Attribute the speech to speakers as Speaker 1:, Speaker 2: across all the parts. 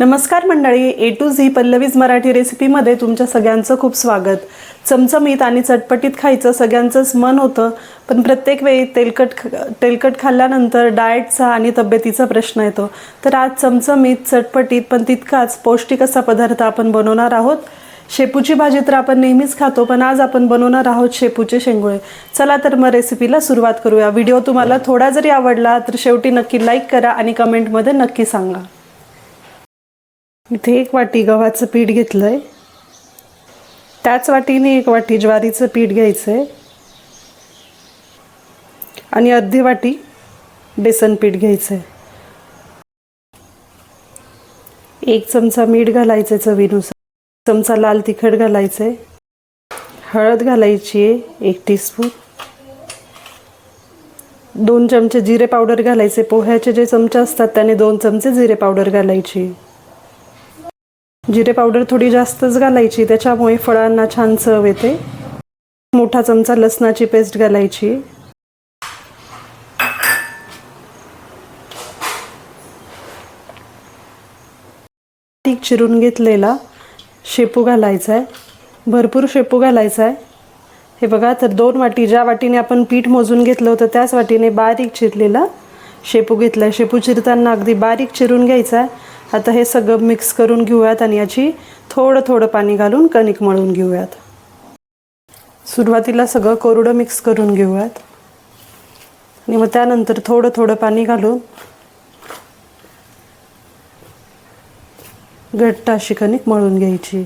Speaker 1: नमस्कार मंडळी A to Z Pallavi's Marathi रेसिपीमध्ये तुमच्या सगळ्यांचं खूप स्वागत. चमचमीत आणि चटपटीत खायचं सगळ्यांचंच मन होतं पण प्रत्येक वेळी तेलकट ख- तेलकट खाल्ल्यानंतर डाएटचा आणि तब्येतीचा प्रश्न येतो. तर आज चमचमीत चटपटीत पण तितकाच पौष्टिक असा पदार्थ आपण बनवणार आहोत. शेपूची भाजी तर आपण नेहमीच खातो पण आज आपण बनवणार आहोत शेपूचे शेंगोळे. चला तर मग रेसिपीला सुरुवात करूया. व्हिडिओ तुम्हाला थोडा जरी आवडला तर शेवटी नक्की लाईक करा आणि कमेंटमध्ये नक्की सांगा. इथे एक वाटी गव्हाचं पीठ घेतलं आहे त्याच वाटीने एक वाटी ज्वारीचं पीठ घ्यायचं आहे आणि अर्धी वाटी बेसन पीठ घ्यायचं आहे एक चमचा मीठ घालायचं आहे चवीनुसार चमचा लाल तिखट घालायचं आहे हळद घालायची आहे एक टीस्पून दोन चमचे जिरे पावडर घालायचे पोह्याचे जे चमचे असतात त्याने दोन चमचे जिरे पावडर घालायची आहे. जिरे पावडर थोडी जास्तच घालायची त्याच्यामुळे फळांना छान चव येते. मोठा चमचा लसणाची पेस्ट घालायची. ठीक चिरून घेतलेला शेपू घालायचा आहे भरपूर शेपू घालायचा आहे हे बघा तर दोन वाटी ज्या वाटीने आपण पीठ मोजून घेतलं होतं त्याच वाटीने बारीक चिरलेला शेपू घेतला आहे शेपू चिरताना अगदी बारीक चिरून घ्यायचा आहे आता हे सगळं मिक्स करून घेऊयात आणि याची थोडं थोडं पाणी घालून कणिक मळून घेऊयात. सुरुवातीला सगळं कोरडं मिक्स करून घेऊयात. आणि मग त्यानंतर थोडं थोडं पाणी घालून घट्ट अशी कणिक मळून घ्यायची.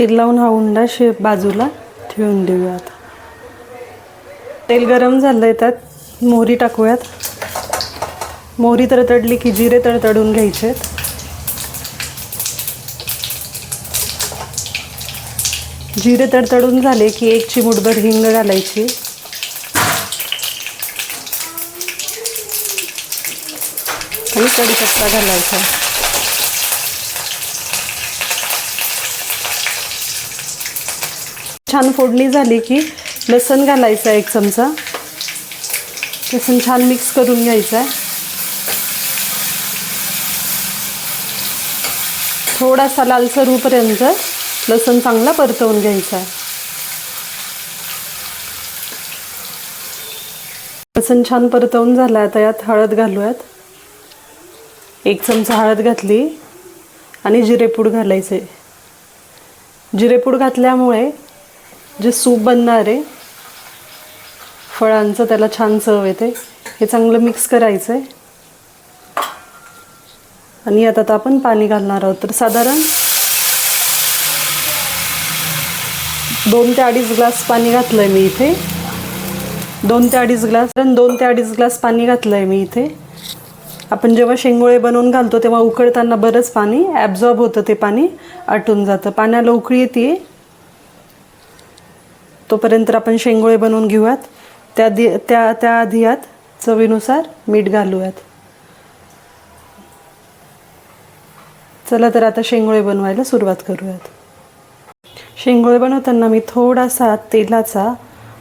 Speaker 1: तेल लावून हा उंडा शेप बाजूला ठेवून देऊयात तेल गरम झालं आहे त्यात मोहरी टाकूयात. मोहरी तडतडली की जिरे तडतडून घ्यायचे जिरे तडतडून झाले की एक चिमूटभर हिंग घालायची. आणि कढीपत्ता घालायचा. छान फोडणी झाली की लसण घालायचा एक चमचा. लसूण छान मिक्स करून घ्यायचा आहे. थोडासा लालसर होईपर्यंत लसण चांगला परतवून घ्यायचा आहे. लसूण छान परतवून झाला आता यात हळद घालूयात. एक चमचा हळद घातली आणि जिरेपूड घालायचे जिरेपूड घातल्यामुळे जे सूप बनणार आहे फळांचं त्याला छान चव येते. हे चांगलं मिक्स करायचं आहे आणि आता आता आपण पाणी घालणार आहोत. तर साधारण दोन ते अडीच ग्लास पाणी घातलं आहे मी इथे. दोन ते अडीच ग्लास दोन ते अडीच ग्लास पाणी घातलं आहे मी इथे. आपण जेव्हा शेंगोळे बनवून घालतो तेव्हा उकळताना बरंच पाणी ॲब्झॉर्ब होतं ते पाणी आटून जातं. पाण्याला उकळी येते तोपर्यंत आपण शेंगोळे बनवून घेऊयात. त्या दि त्या त्याआधी यात चवीनुसार मीठ घालूयात. चला तर आता शेंगोळे बनवायला सुरुवात करूयात. शेंगोळे बनवताना मी थोडासा तेलाचा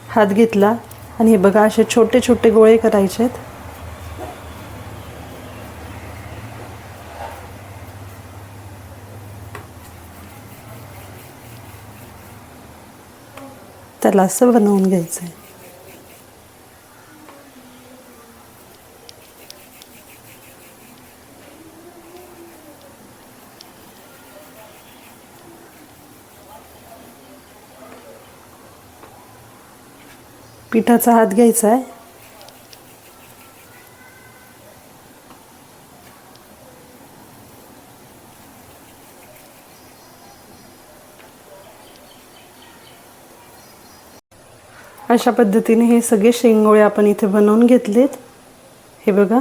Speaker 1: हात घेतला. आणि हे बघा असे छोटे छोटे गोळे करायचे आहेत त्याला असं बनवून घ्यायचं आहे पिठाचा हात घ्यायचा आहे अशा पद्धतीने हे सगळे शेंगोळे आपण इथे बनवून घेतलेत. हे बघा.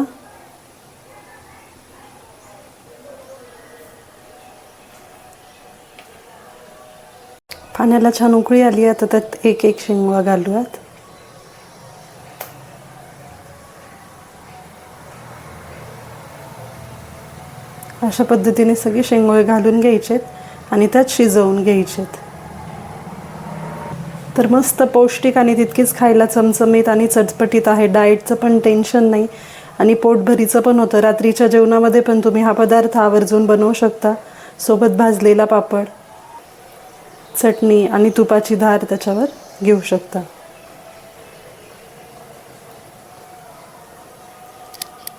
Speaker 1: पाण्याला छान उकळी आली आता त्यात एक एक शेंगोळा घालूयात. अशा पद्धतीने सगळे शेंगोळे घालून घ्यायचेत आणि त्यात शिजवून घ्यायचेत. तर मस्त पौष्टिक आणि तितकीच खायला चमचमीत आणि चटपटीत आहे. डाएटचं पण टेन्शन नाही. आणि पोटभरीचं पण होतं. रात्रीच्या जेवणामध्ये पण तुम्ही हा पदार्थ आवर्जून बनवू शकता. सोबत भाजलेला पापड चटणी आणि तुपाची धार त्याच्यावर घेऊ शकता.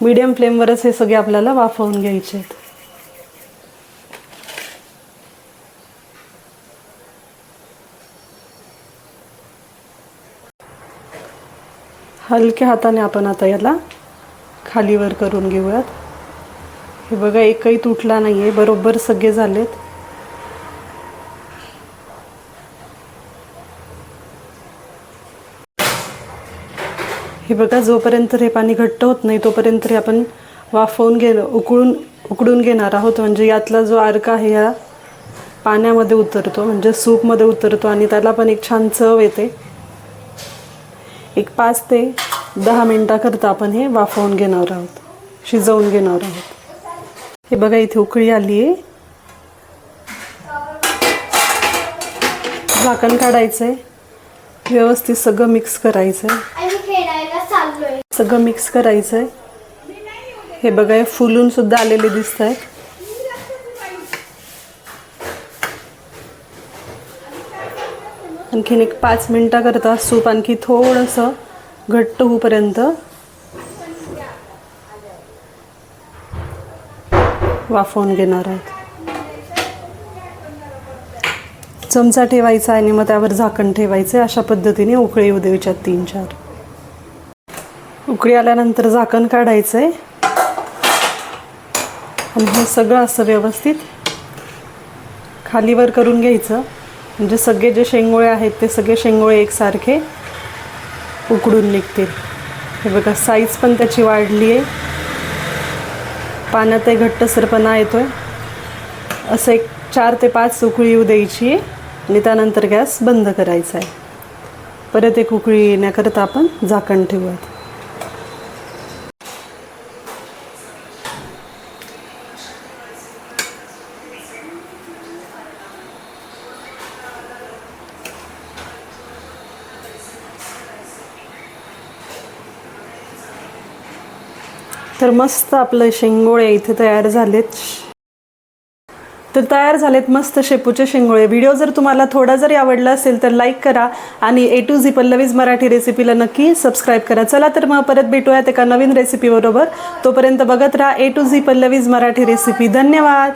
Speaker 1: मीडियम फ्लेमवरच हे सगळे आपल्याला वाफवून घ्यायचे आहेत. हलक्या हाताने आपण आता याला खालीवर करून घेऊयात. हे बघा एकही तुटला नाही आहे बरोबर सगळे झालेत. हे बघा जोपर्यंत हे पाणी घट्ट होत नाही तोपर्यंत हे आपण वाफवून घे उकळून उकडून घेणार आहोत. म्हणजे यातला जो अर्क आहे या पाण्यामध्ये उतरतो. म्हणजे सूपमध्ये उतरतो आणि त्याला पण एक छान चव येते. एक पाच ते दहा मिनटाकरता आपण हे वाफवून घेणार आहोत शिजवून घेणार आहोत. हे बघा इथे उकळी आली आहे. झाकण काढायचं आहे व्यवस्थित सगळं मिक्स करायचं आहे सगळं मिक्स करायचं आहे हे बघा हे फुलून सुद्धा आलेले दिसत आहेत आणखीन एक पाच मिनटाकरता सूप आणखी थोडंसं घट्ट होऊपर्यंत वाफवून घेणार आहोत. चमचा ठेवायचा आणि मग त्यावर झाकण ठेवायचं अशा पद्धतीने उकळी येऊ द्यायच्या तीन चार. उकळी आल्यानंतर झाकण काढायचं आहे आणि हे सगळं असं व्यवस्थित खालीवर करून घ्यायचं. म्हणजे सगळे जे शेंगोळे आहेत ते सगळे शेंगोळे एकसारखे उकडून निघतील. हे बघा साईज पण त्याची वाढली आहे पाण्यातही घट्टसरपणा आहे असं एक चार ते पाच उकळी येऊ द्यायची आहे आणि त्यानंतर गॅस बंद करायचा आहे परत एक उकळी येण्याकरता आपण झाकण ठेवूयात. तर मस्त आपलं शेंगोळे इथे तयार झालेत. तर तयार झालेत मस्त शेपूचे शेंगोळे. व्हिडिओ जर तुम्हाला थोडा जरी आवडला असेल तर लाईक करा आणि A to Z Pallavi's Marathi रेसिपीला नक्की सबस्क्राईब करा. चला तर मग परत भेटूयात एका नवीन रेसिपीबरोबर तोपर्यंत बघत राहा A to Z Pallavi's Marathi recipe धन्यवाद!